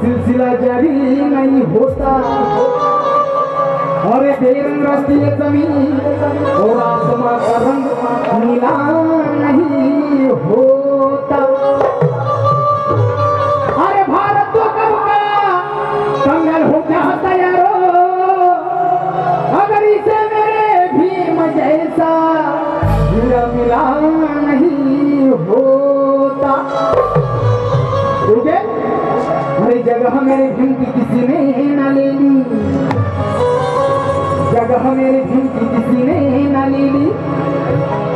सिलसिला जारी नहीं होता. अरे बेरंग ये जमीन और आसमां का रंग नीला नहीं होता. अरे भारत तो कब का कंगल हो क्या तैयारो हो? अगर इसे मेरे भीम जैसा हीरा मिला जगह मेरे भीम की किसी ने न ले ली। जगह मेरे भीम की किसी ने न ले ली।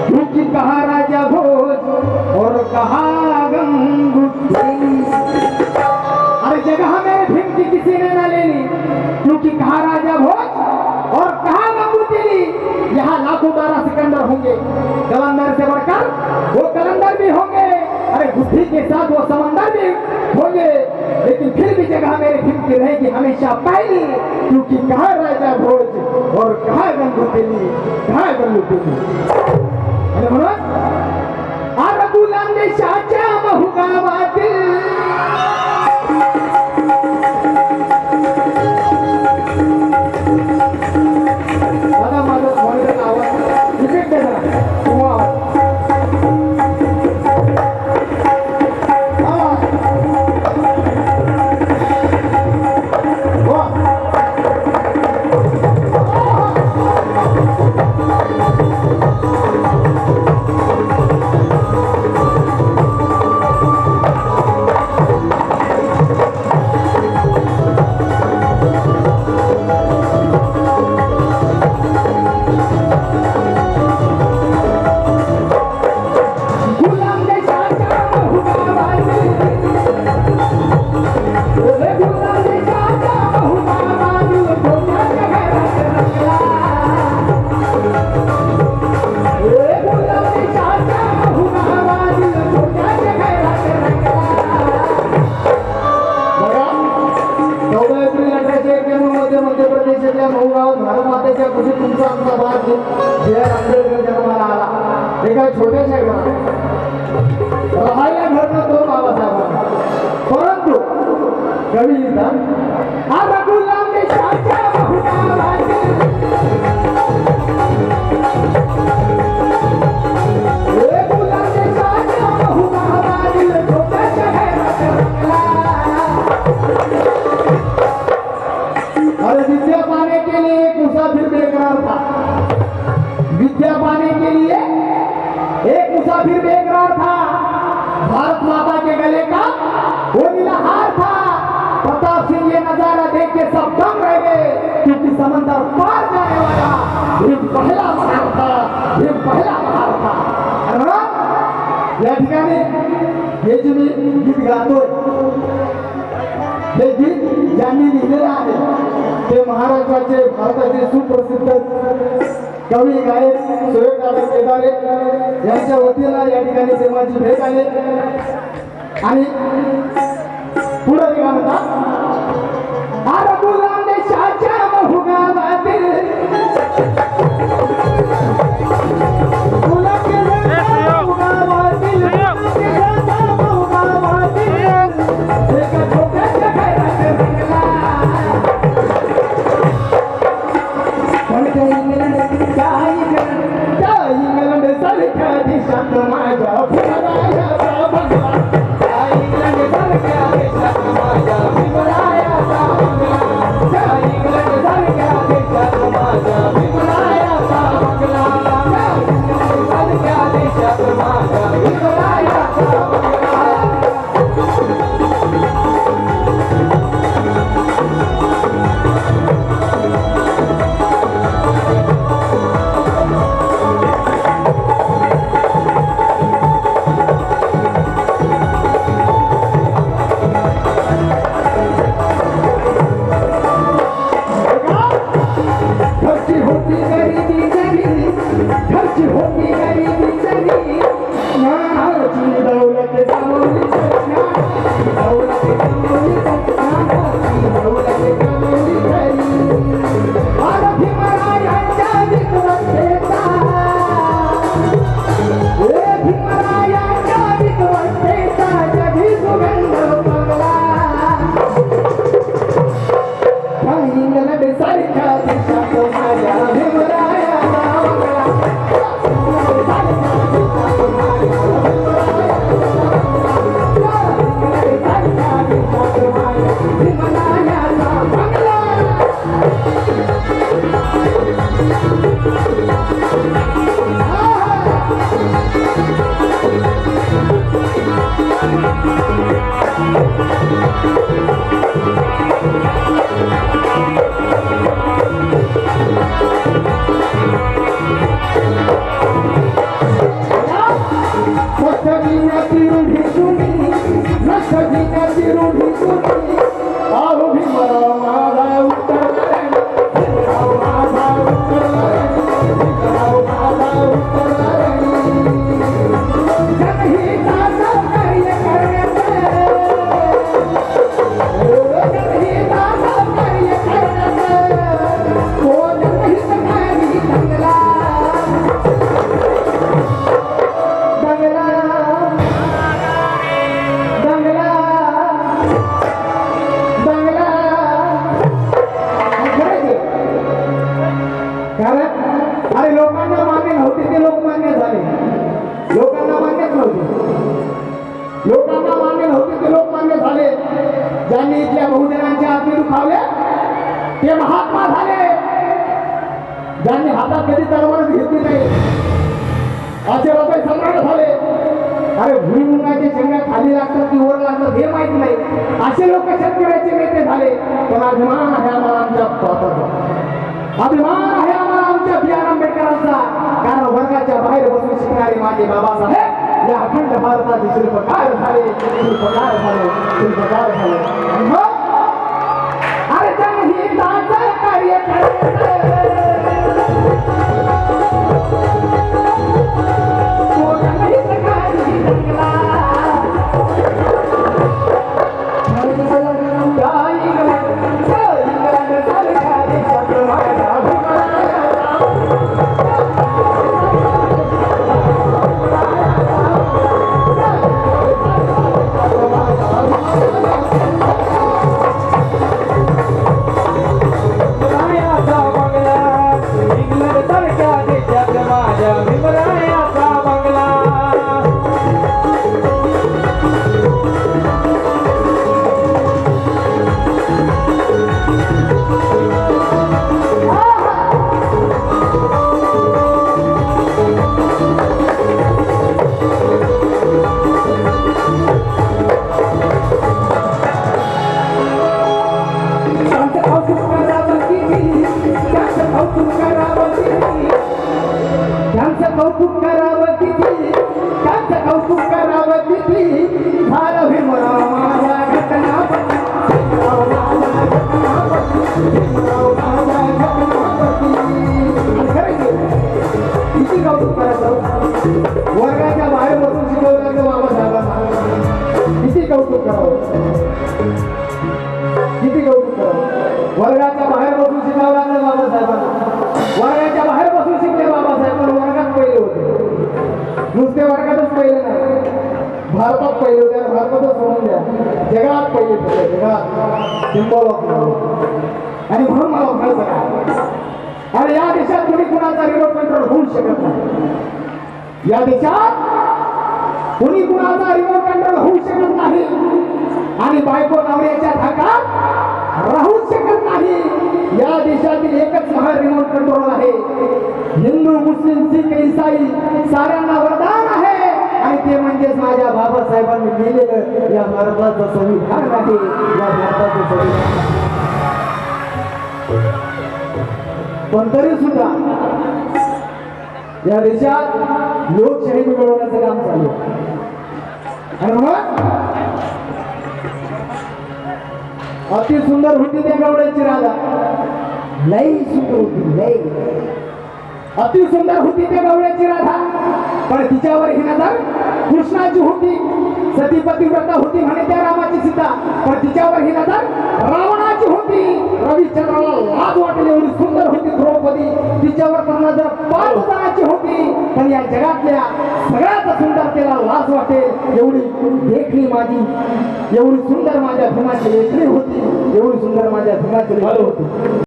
क्योंकि कहा राजा भोज और कहा अरे जगह मेरे भीम की किसी ने न ले ली। क्योंकि कहा राजा भोज और कहा गंगू तेली यहाँ लाखों बारह सिकंदर होंगे। कलंदर से बढ़कर वो कलंदर भी होंगे। अरे बुद्धि के साथ वो समंदर भी लेकिन फिर भी जगह मेरे की रहेगी हमेशा पहली, क्योंकि कहा राजा भोज और कहा गंगू तेली कहा गंगू दिल्ली दादा तुमचा आमचा भारत बी आर आंबेडकर जन्माला आला एका छोट्याशा घरात राहायला घडलं तो बाबासाहेबांना परंतु कवी क्योंकि समंदर पार जाने वाला भीम पहला महार था भीम पहला महार था या ठिकाणी हे जे मी गीत गातोय हे गीत ज्यांनी लिहिलेलं आहे ते महाराष्ट्राचे भारताचे सुप्रसिद्ध कवी गायक सुरेश केदारे यांच्या वतीनं या ठिकाणी ते माझी भेट आले आणि पुढे म्हणतात நீங்களே விசாரிக்காது you don't need ते महात्मा झाले. ज्यांनी हातात कधी तलवार घेतली नाही. असे लोक सम्राट झाले. अरे भुईमुगाचे शेंगा खाली लागतात की वर लागतात हे माहीत नाही. असे लोक शेतकऱ्याचे नेते झाले. पण अभिमान आहे आम्हाला आमच्या बापाचा. अभिमान आहे आम्हाला आमच्या बी आर आंबेडकरांचा. कारण वर्गाच्या बाहेर बसून शिकणारे माझे बाबासाहेब या अखंड भारताचे शिल्पकार झाले. शिल्पकार झाले. शिल्पकार झाले. वर्गाच्या बाहेर बसून शिकवलं बाबासाहेबांना किती कौतुक करावं किती कौतुक करावं वर्गाच्या बाहेर जगात पहिले होते जगात सिम्बॉल ऑफ आणि म्हणून मला म्हणायचं काय आणि या देशात कुणी कुणाचा रिमोट कंट्रोल होऊ शकत नाही? या देशात कुणी कुणाचा रिमोट कंट्रोल होऊ शकत नाही? आणि बायको नवऱ्याच्या धाकात राहू शकत नाही? या देशातील एकच महान रिमोट कंट्रोल आहे. हिंदू मुस्लिम सिख इसाई साऱ्यांना वरदान आहे. ते म्हणजेच माझ्या बाबासाहेबांनी लिहिलेलं या भारताचं संविधान आहे. या भारताचं संविधान. पण तरी सुद्धा या देशात लोकशाही मिळवण्याचं काम चालू आणि म्हणून अति सुंदर होती त्या गवड्याची राजा. लई सुंदर होती लई. अति सुंदर होती त्या गवळ्याची राधा. पण तिच्यावर ही नजर कृष्णाची होती. सती पतिव्रता होती म्हणे त्या रामाची सीता पण तिच्यावर ही नजर रावणाची होती. रविचंद्राला लाज वाटली एवढी सुंदर होती द्रौपदी. तिच्यावर तर नजर पाच जणांची होती. पण या जगातल्या सगळ्यात सुंदर तिला लाज वाटेल एवढी देखणी माझी. एवढी सुंदर माझ्या भीमाची लेखणी होती. एवढी सुंदर माझ्या भीमाची लेकरी होती.